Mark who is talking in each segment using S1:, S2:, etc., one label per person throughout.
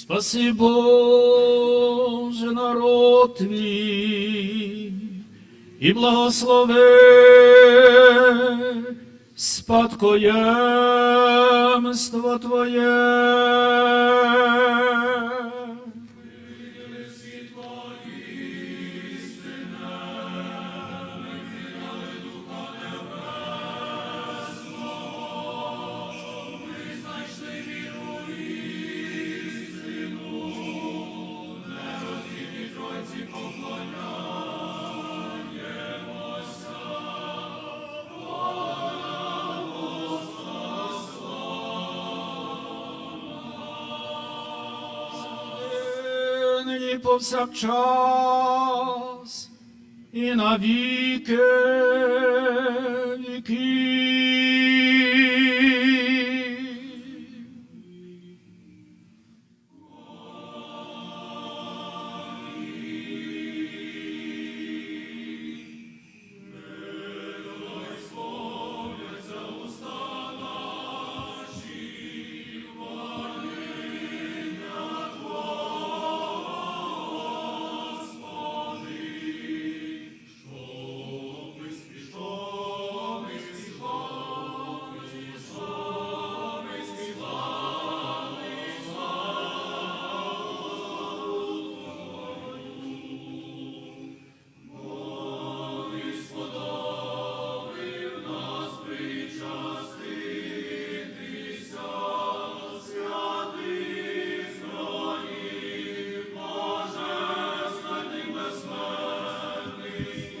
S1: Спаси Боже народ твій і благослови спадкоємство Твоє. Повсякчас і на praise.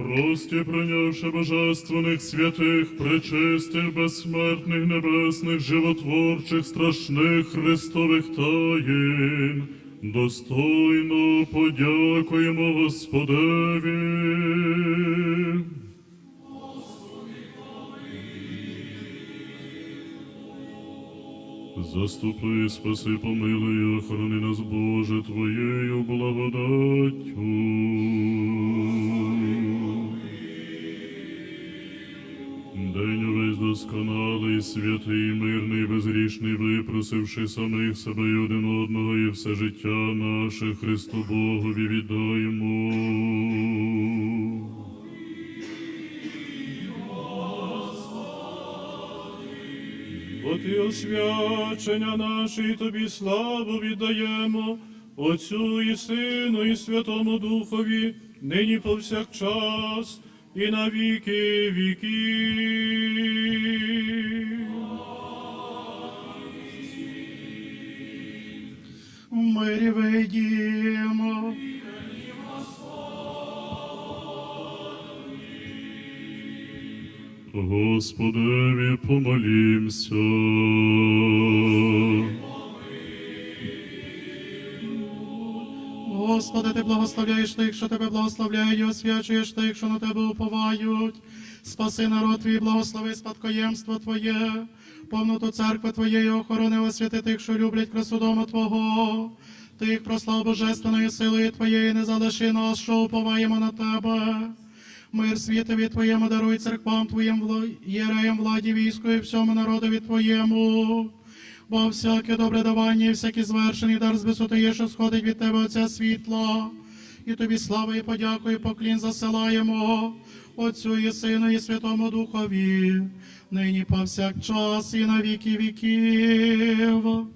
S2: Прості, прийнявши божественних святих, пречистих, безсмертних, небесних, животворчих, страшних Христових таїн, достойно подякуємо Господеві. Заступи, спаси, помилуй, охорони нас, Боже, Твоєю благодаттю. Досконалий, святий, мирний, безгрішний, випросивши самих себе і один одного, і все життя наше Христу Богові віддаємо.
S3: От і освячення наше, і тобі славу віддаємо, Отцю і Сину, і Святому Духові, нині повсякчас, і на віки віків.
S4: В мирі вийдімо.
S2: Господеві помолімся.
S4: Господи, ти благословляєш тих, що тебе благословляють, і освячуєш тих, що на тебе уповають. Спаси народ твій, благослови спадкоємство Твоє, повноту церкви Твоєї охорони, освяти тих, що люблять красу дому Твого. Тих прослав божественною силою Твоєї, не залиши нас, що уповаємо на Тебе. Мир світові Твоєму даруй церквам Твоїм єреям владі війську і всьому народові Твоєму. Бо всяке добре давання, і всякий звершений дар з висоти є, що сходить від Тебе Отця світла. І тобі слава і подяку, і поклін засилаємо Отцю і Сину, і Святому Духові, нині повсякчас і на віки віків.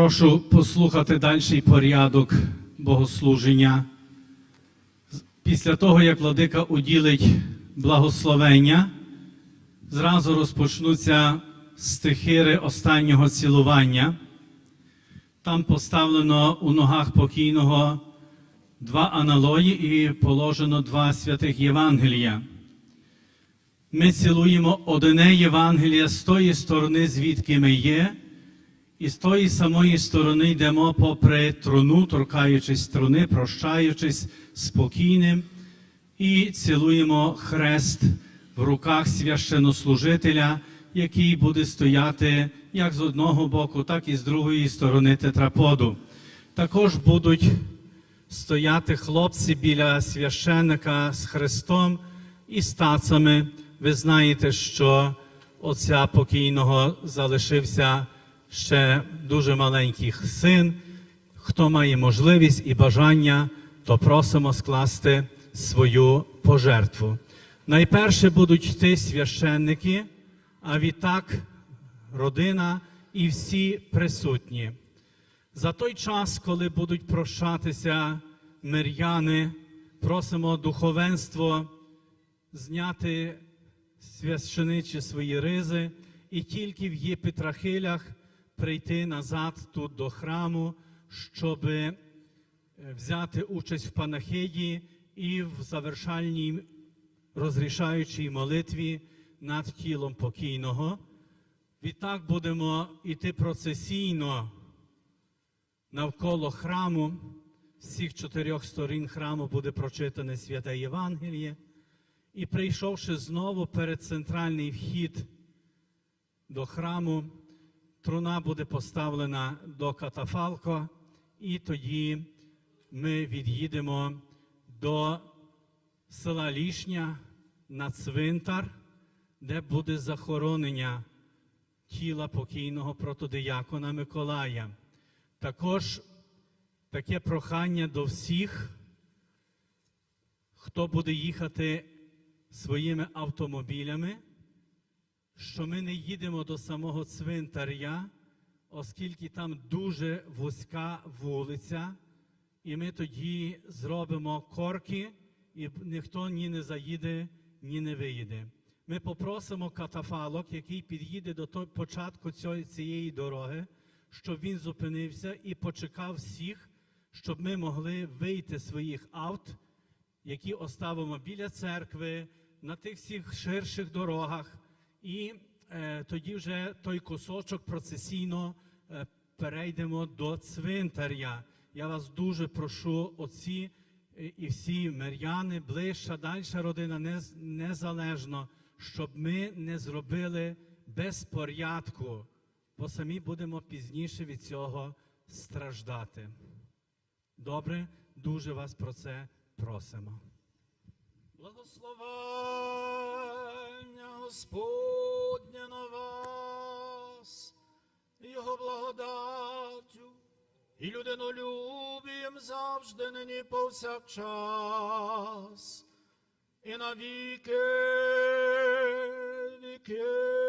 S5: Прошу послухати дальший порядок богослуження. Після того, як владика уділить благословення, зразу розпочнуться стихири останнього цілування. Там поставлено у ногах покійного два аналої і положено два святих Євангелія. Ми цілуємо одне Євангеліє з тої сторони, звідки ми є, і з тої самої сторони йдемо попри труну, торкаючись труни, прощаючись спокійним, і цілуємо хрест в руках священнослужителя, який буде стояти як з одного боку, так і з другої сторони тетраподу. Також будуть стояти хлопці біля священника з хрестом і з тацами. Ви знаєте, що отця покійного залишився ще дуже маленький син. Хто має можливість і бажання, то просимо скласти свою пожертву. Найперше будуть йти священники, а відтак родина і всі присутні. За той час, коли будуть прощатися миряни, просимо духовенство зняти священичі свої ризи і тільки в єпитрахилях прийти назад тут до храму, щоб е, взяти участь в панахиді і в завершальній розрішаючій молитві над тілом покійного. Відтак будемо йти процесійно навколо храму. З всіх чотирьох сторін храму буде прочитане святе Євангеліє. І прийшовши знову перед центральний вхід до храму, труна буде поставлена до катафалко, і тоді ми від'їдемо до села Лішня на цвинтар, де буде захоронення тіла покійного протодиякона Миколая. Також таке прохання до всіх, хто буде їхати своїми автомобілями, що ми не їдемо до самого цвинтаря, оскільки там дуже вузька вулиця, і ми тоді зробимо корки, і ніхто ні не заїде, ні не виїде. Ми попросимо катафалок, який під'їде до початку цієї дороги, щоб він зупинився і почекав всіх, щоб ми могли вийти своїх авт, які оставимо біля церкви, на тих всіх ширших дорогах, і е, тоді вже той кусочок процесійно е, перейдемо до цвинтаря. Я вас дуже прошу, отці е, і всі миряни, ближча, дальша родина, нез- незалежно, щоб ми не зробили безпорядку, бо самі будемо пізніше від цього страждати. Добре, дуже вас про це просимо. Благословення Господня на вас, Його благодатю і людинолюбієм завжди нині повсякчас, і на віки віки.